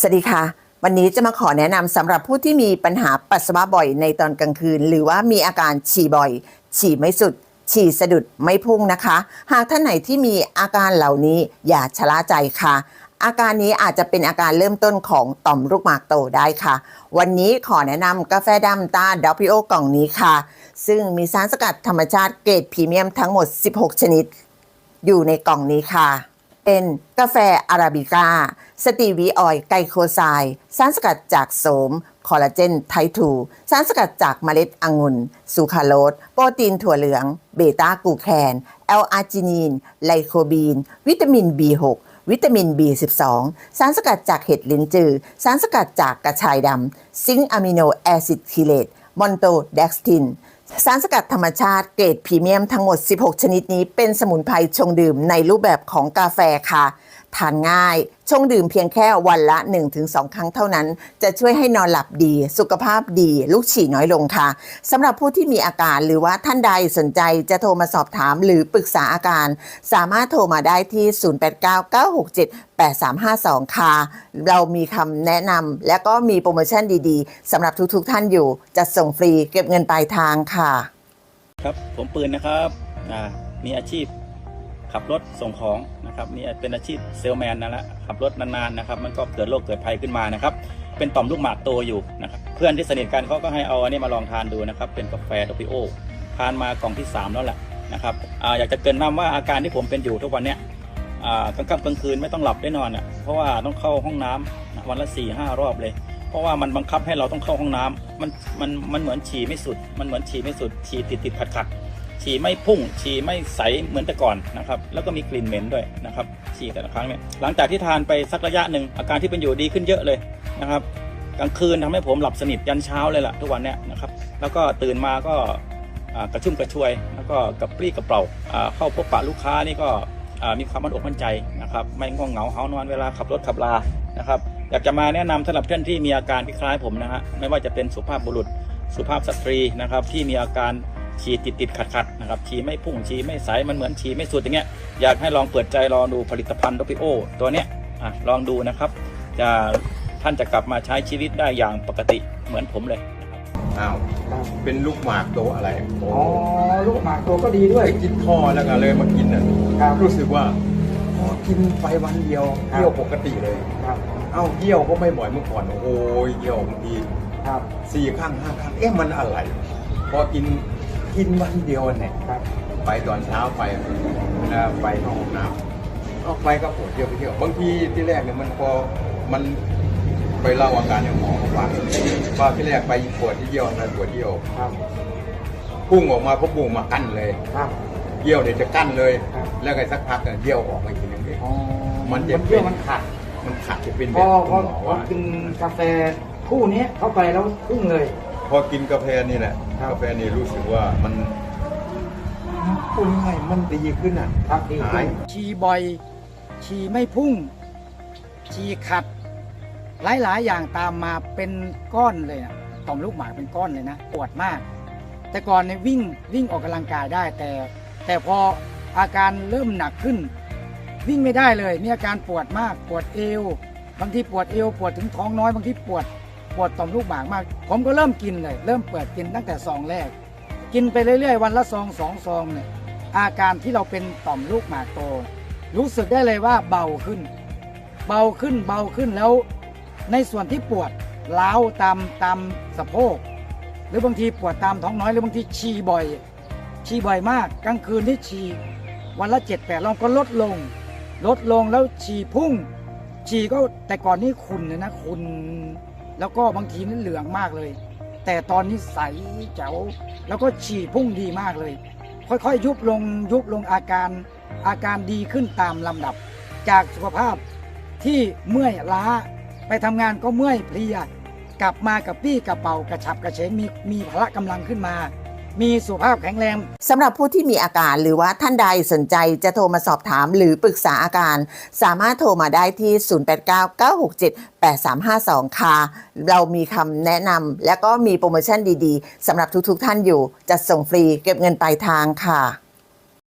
สวัสดีค่ะ วันนี้จะมาขอแนะนำสำหรับผู้ที่มีปัญหาปัสสาวะบ่อยในตอนกลางคืน หรือว่ามีอาการฉี่บ่อย ฉี่ไม่สุด ฉี่สะดุดไม่พุ่งนะคะ หากท่านไหนที่มีอาการเหล่านี้อย่าชะล่าใจค่ะ อาการนี้อาจจะเป็นอาการเริ่มต้นของต่อมลูกหมากโตได้ค่ะ วันนี้ขอแนะนำกาแฟดำตาดอพิโอกล่องนี้ค่ะ ซึ่งมีสารสกัดธรรมชาติเกรดพรีเมียมทั้งหมด 16 ชนิด อยู่ในกล่องนี้ค่ะ เป็นกาแฟอาราบิก้า สตีวีออยล์ไกโคไซด์สารสกัดจากโสม คอลลาเจนไททู สารสกัดจากเมล็ดองุ่นซูคราโลสโปรตีนถั่วเหลือง เบต้ากูแคนแอลอาร์จินีน ไลโคบีน วิตามิน B6 วิตามิน B12 สารสกัดจากเห็ดลิ้นจือ สารสกัดจากกระชายดำ ซิงค์อะมิโนแอซิดคิเลตมอนโตเด็กสติน สารสกัดธรรมชาติเกรดพรีเมียมทั้งหมด 16 ชนิดนี้เป็นสมุนไพรชงดื่มในรูปแบบของกาแฟค่ะ ทานง่ายชงดื่มเพียงแค่วันละ 1-2 ครั้งเท่านั้น จะช่วยให้นอนหลับดี สุขภาพดี ลูกฉี่น้อยลงค่ะสำหรับผู้ที่มีอาการหรือว่าท่านใดสนใจจะโทรมาสอบถามหรือปรึกษาอาการ สามารถโทรมาได้ที่ 0899678352 ค่ะ เรามีคำแนะนำและก็มีโปรโมชั่นดีๆสำหรับทุกๆ ท่านอยู่จัดส่งฟรีเก็บเงินปลายทางค่ะ ครับผมปืนนะครับมีอาชีพ ขับรถส่งของนะครับนี่เป็นอาชีพเซลแมนนั่นแหละขับรถนานๆนะครับมันก็เกิดโรคเกิดภัยขึ้นมานะครับเป็นต่อมลูกหมากโตอยู่นะครับเพื่อนที่สนิทกันเขาก็ให้เอาอันนี้มาลองทานดูนะครับเป็นกาแฟโดปิโอทานมากล่องที่ 3 แล้วแหละนะครับออยากจะเกินนำว่าอาการที่ผมเป็นอยู่ทุกวันเนี้ยอ่ากลางค่ำกลางคืนไม่ต้องหลับได้นอนอะเพราะว่าต้องเข้าห้องน้ำนะวันละ4ี่ห้ารอบเลย เพราะว่ามันบังคับให้เราต้องเข้าห้องน้ำมันมันมันเหมือนฉี่ไม่สุด มันเหมือนฉี่ไม่สุดฉี่ติดติดขัดขัด ฉี่ไม่พุ่ง ฉี่ไม่ใสเหมือนแต่ก่อนนะครับ แล้วก็มีกลิ่นเหม็นด้วยนะครับ ฉี่แต่ละครั้งเนี่ย หลังจากที่ทานไปสักระยะหนึ่งอาการที่เป็นอยู่ดีขึ้นเยอะเลยนะครับ กลางคืนทำให้ผมหลับสนิทยันเช้าเลยล่ะทุกวันเนี่ยนะครับ แล้วก็ตื่นมาก็กระชุ่มกระชวย แล้วก็กระปรี้กระเปร่าเข้าพบปะลูกค้านี่ก็มีความมั่นอกมั่นใจนะครับ ไม่ง่วงเหงาเฮานอนเวลาขับรถขับลานะครับ อยากจะมาแนะนำสำหรับท่านที่มีอาการคล้ายๆผมนะฮะ ไม่ว่าจะเป็นสุภาพบุรุษ สุภาพสตรีนะครับที่มีอาการ ฉี่ติดติดขัดขัดๆนะครับฉี่ไม่พุ่งฉี่ไม่ใสมันเหมือนฉี่ไม่สุดอย่างเงี้ยอยากให้ลองเปิดใจลองดูผลิตภัณฑ์โดปิโอตัวเนี้ยอะลองดูนะครับ จะท่านจะกลับมาใช้ชีวิตได้อย่างปกติเหมือนผมเลยนะครับอ้าวเป็นลูกหมากโตอะไรโอ้อ๋อลูกหมากตัวก็ดีด้วยไปกินพ่อแล้วก็เลยมากินอะครับรู้สึกว่าพอกินไปวันเดียวครับเยี่ยวปกติเลยครับเอ้าเยี่ยวก็ไม่บ่อยเมื่อก่อนโอ้ยเยี่ยวบางทีครับสี่ข้างห้าข้างเอ๊ะมันอะไรพอกิน กินวันเดียวเนี่ยครับ ไปตอนเช้าไปนะไปเข้าห้องน้ำเอาไปก็ปวดเยี่ยวไปเที่ยวบางทีที่แรกเนี่ยมันพอมันไปเล่าอาการให้หมอฟังว่าที่แรกไปปวดที่เยี่ยวนะปวดเยี่ยวครับพุ่งออกมาพบพุ่งมากั้นเลยครับเยี่ยวเนี่ยจะกั้นเลยครับแล้วก็สักพักเนี่ยเยี่ยวออกมาอีกทีนึงอ๋อมันจะเยี่ยวมันขาดมันขาดจะเป็นพแบอบพคุอณหมอพอว่ากินกาแฟคู่นี้เข้าไปแล้วพุ่งเลย พอกินกาแฟนี่แหละครับ กาแฟนี่รู้สึกว่ามันพูดง่ายๆมันดีขึ้นอะครับดีหายฉี่บ่อย ฉี่ไม่พุ่ง ฉี่ขัด หลายๆ อย่างตามมาเป็นก้อนเลยอะต่อมลูกหมากเป็นก้อนเลยนะปวดมาก แต่ก่อนเนี่ยวิ่งวิ่งออกกำลังกายได้ แต่ แต่พออาการเริ่มหนักขึ้น วิ่งไม่ได้เลย มีอาการปวดมาก ปวดเอว บางทีปวดเอว ปวดถึงท้องน้อย บางทีปวด ปวดต่อมลูกหมากมาก ผมก็เริ่มกินเลย เริ่มเปิดกินตั้งแต่ซองแรก กินไปเรื่อยๆ วันละซองสองซองเนี่ยอาการที่เราเป็นต่อมลูกหมากโต รู้สึกได้เลยว่าเบาขึ้น เบาขึ้นเบาขึ้นแล้ว ในส่วนที่ปวดล้าวตามตามสะโพก หรือบางทีปวดตามท้องน้อยหรือบางทีฉี่บ่อยฉี่บ่อยมากกลางคืนที่ฉี่วันละเจ็ดแปดรอบก็ลดลง ลดลงแล้วฉี่พุ่ง ฉี่ก็แต่ก่อนนี่ขุ่นเลยนะขุ่น แล้วก็บางทีนั้นเหลืองมากเลย แต่ตอนนี้ใสแจ๋วแล้วก็ฉี่พุ่งดีมากเลย ค่อยๆ ยุบลงยุบลงอาการอาการดีขึ้นตามลำดับ จากสุขภาพที่เมื่อยล้าไปทำงานก็เมื่อยเพลียกลับมากับปี้กระเป๋ากระฉับกระเฉงมีมีพละกำลังขึ้นมา มีสุขภาพแข็งแรงสำหรับผู้ที่มีอาการหรือว่าท่านใดสนใจจะโทรมาสอบถามหรือปรึกษาอาการ สามารถโทรมาได้ที่ 0899678352 ค่ะ เรามีคำแนะนำและก็มีโปรโมชั่นดีๆสำหรับทุกๆ ท่านอยู่จัดส่งฟรีเก็บเงินปลายทางค่ะ